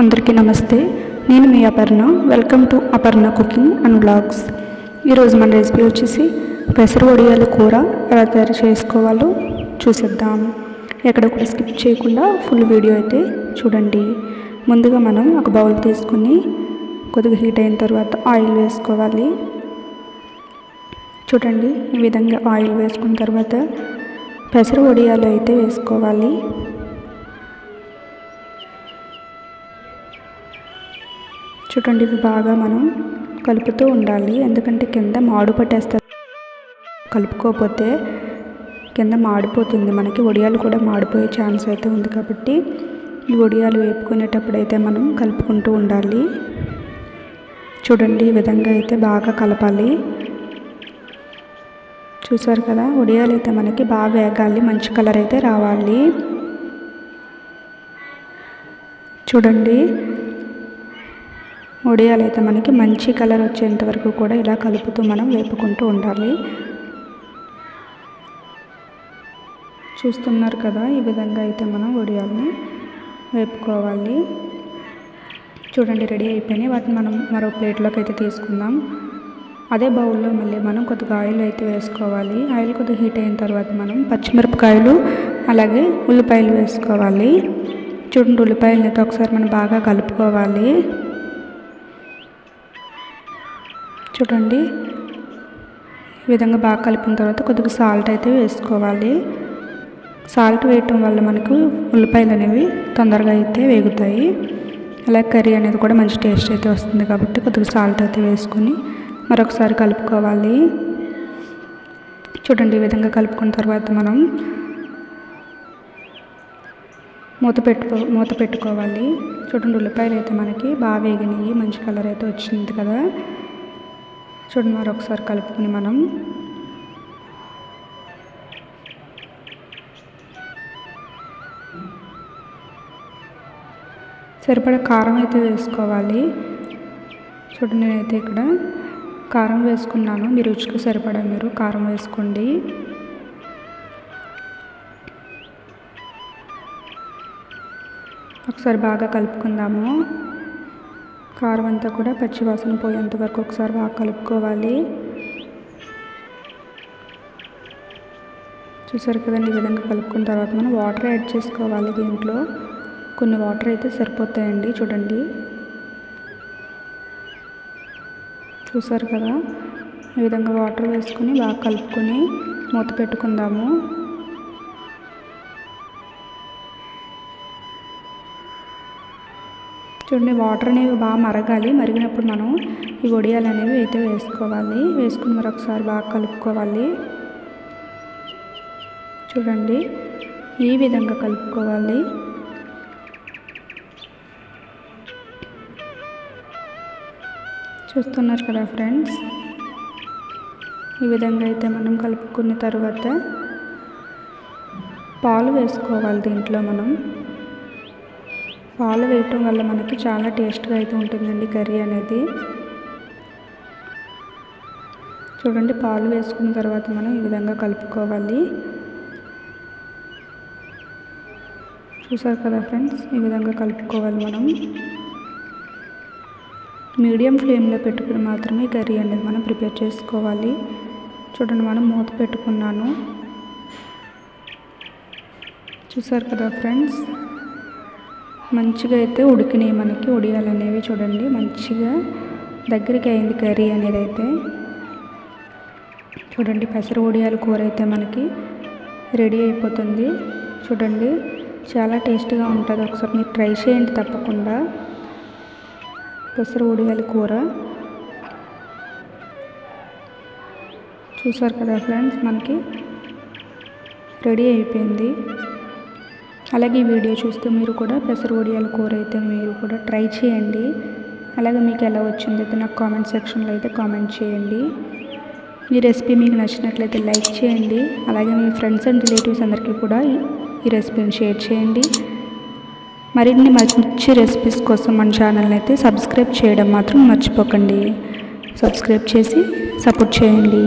అందరికీ నమస్తే. నేను మీ Aparna. Welcome to Aparna cooking and blogs ఈరోజు మన రెసిపీ వచ్చేసి పెసర వడియాల కూర ఎలా తయారు చేసుకోవాలో చూసేద్దాం. ఎక్కడ కూడా స్కిప్ చేయకుండా ఫుల్ వీడియో అయితే చూడండి. ముందుగా మనం ఒక బౌల్ తీసుకుని కొద్దిగా హీట్ అయిన తర్వాత ఆయిల్ వేసుకోవాలి. చూడండి ఈ విధంగా ఆయిల్ వేసుకున్న తర్వాత పెసర వడియాలు అయితే వేసుకోవాలి. చూడండి ఇవి బాగా మనం కలుపుతూ ఉండాలి. ఎందుకంటే కింద మాడు పట్టేస్తారు కలుపుకోకపోతే కింద మాడిపోతుంది. మనకి వడియాలు కూడా మాడిపోయే ఛాన్స్ అయితే ఉంది కాబట్టి ఈ వడియాలు వేపుకునేటప్పుడు అయితే మనం కలుపుకుంటూ ఉండాలి. చూడండి ఈ విధంగా అయితే బాగా కలపాలి. చూసారు కదా వడియాలు అయితే మనకి బాగా వేగాలి. మంచి కలర్ అయితే రావాలి. చూడండి వడియాలు అయితే మనకి మంచి కలర్ వచ్చేంత వరకు కూడా ఇలా కలుపుతూ మనం వేపుకుంటూ ఉండాలి. చూస్తున్నారు కదా ఈ విధంగా అయితే మనం వడియాల్ని వేపుకోవాలి. చూడండి రెడీ అయిపోయినాయి. వాటిని మనం మరో ప్లేట్లోకి అయితే తీసుకుందాం. అదే బౌల్లో మళ్ళీ మనం కొద్దిగా ఆయిల్ అయితే వేసుకోవాలి. ఆయిల్ కొద్దిగా హీట్ అయిన తర్వాత మనం పచ్చిమిరపకాయలు అలాగే ఉల్లిపాయలు వేసుకోవాలి. చూడండి ఉల్లిపాయలు అయితే ఒకసారి మనం బాగా కలుపుకోవాలి. చూడండి. ఈ విధంగా బాగా కలిపిన తర్వాత కొద్దిగా సాల్ట్ అయితే వేసుకోవాలి. సాల్ట్ వేయటం వల్ల మనకు ఉల్లిపాయలు అనేవి తొందరగా అయితే వేగుతాయి. అలాగే కర్రీ అనేది కూడా మంచి టేస్ట్ అయితే వస్తుంది కాబట్టి కొద్దిగా సాల్ట్ అయితే వేసుకొని మరొకసారి కలుపుకోవాలి. చూడండి ఈ విధంగా కలుపుకున్న తర్వాత మనం మూత పెట్టుకో మూత పెట్టుకోవాలి. చూడండి ఉల్లిపాయలు అయితే మనకి బాగా వేగినాయి మంచి కలర్ అయితే వచ్చింది కదా. చూడండి మరొకసారి కలుపుకుని మనం. సరిపడా కారం అయితే వేసుకోవాలి. చూడండి నేనైతే ఇక్కడ కారం వేసుకున్నాను. మీ రుచికి సరిపడా మీరు కారం వేసుకోండి. ఒకసారి బాగా కలుపుకుందాము. కారం అంతా కూడా పచ్చివాసన పోయేంత వరకు ఒకసారి బాగా కలుపుకోవాలి. చూసారు కదండి ఈ విధంగా కలుపుకున్న తర్వాత మనం వాటర్ యాడ్ చేసుకోవాలి దీంట్లో. కొన్ని వాటర్ అయితే సరిపోతాయండి చూడండి. చూసారు కదా? ఈ విధంగా వాటర్ వేసుకొని బాగా కలుపుకొని మూత పెట్టుకుందాము. చూడండి వాటర్ అనేవి బాగా మరగాలి. మరిగినప్పుడు మనం ఈ వడియాలు అనేవి అయితే వేసుకోవాలి. వేసుకుని మరొకసారి బాగా కలుపుకోవాలి. చూడండి ఈ విధంగా కలుపుకోవాలి. చూస్తున్నారు కదా ఫ్రెండ్స్? ఈ విధంగా అయితే మనం కలుపుకున్న తర్వాత పాలు వేసుకోవాలి దీంట్లో మనం. పాలు వేయటం వల్ల మనకి చాలా టేస్ట్గా అయితే ఉంటుందండి కర్రీ అనేది. చూడండి పాలు వేసుకున్న తర్వాత మనం ఈ విధంగా కలుపుకోవాలి. చూసారు కదా ఫ్రెండ్స్ ఈ విధంగా కలుపుకోవాలి మనం. మీడియం ఫ్లేమ్లో పెట్టుకుని మాత్రమే కర్రీ అనేది మనం ప్రిపేర్ చేసుకోవాలి. చూడండి మనం మూత పెట్టుకున్నాను. చూసారు కదా ఫ్రెండ్స్ మంచిగా అయితే ఉడికినాయి మనకి. ఉడియాలు అనేవి చూడండి మంచిగా దగ్గరికి అయింది కర్రీ అనేది అయితే. చూడండి పెసర ఉడియాల కూర అయితే మనకి రెడీ అయిపోతుంది. చూడండి చాలా టేస్ట్గా ఉంటుంది. ఒకసారి మీరు ట్రై చేయండి తప్పకుండా. పెసర ఉడియాల కూర. చూసారు కదా ఫ్రెండ్స్ మనకి రెడీ అయిపోయింది. అలాగే ఈ వీడియో చూస్తే మీరు కూడా పెసర వడియాల కూర అయితే మీరు కూడా ట్రై చేయండి. అలాగే మీకు ఎలా వచ్చింది అయితే నాకు కామెంట్ సెక్షన్లో అయితే కామెంట్ చేయండి. ఈ రెసిపీ మీకు నచ్చినట్లయితే లైక్ చేయండి. అలాగే మీ ఫ్రెండ్స్ అండ్ రిలేటివ్స్ అందరికీ కూడా ఈ రెసిపీని షేర్ చేయండి. మరిన్ని మంచి రెసిపీస్ కోసం మన ఛానల్ని అయితే సబ్స్క్రైబ్ చేయడం మాత్రం మర్చిపోకండి. సబ్స్క్రైబ్ చేసి సపోర్ట్ చేయండి.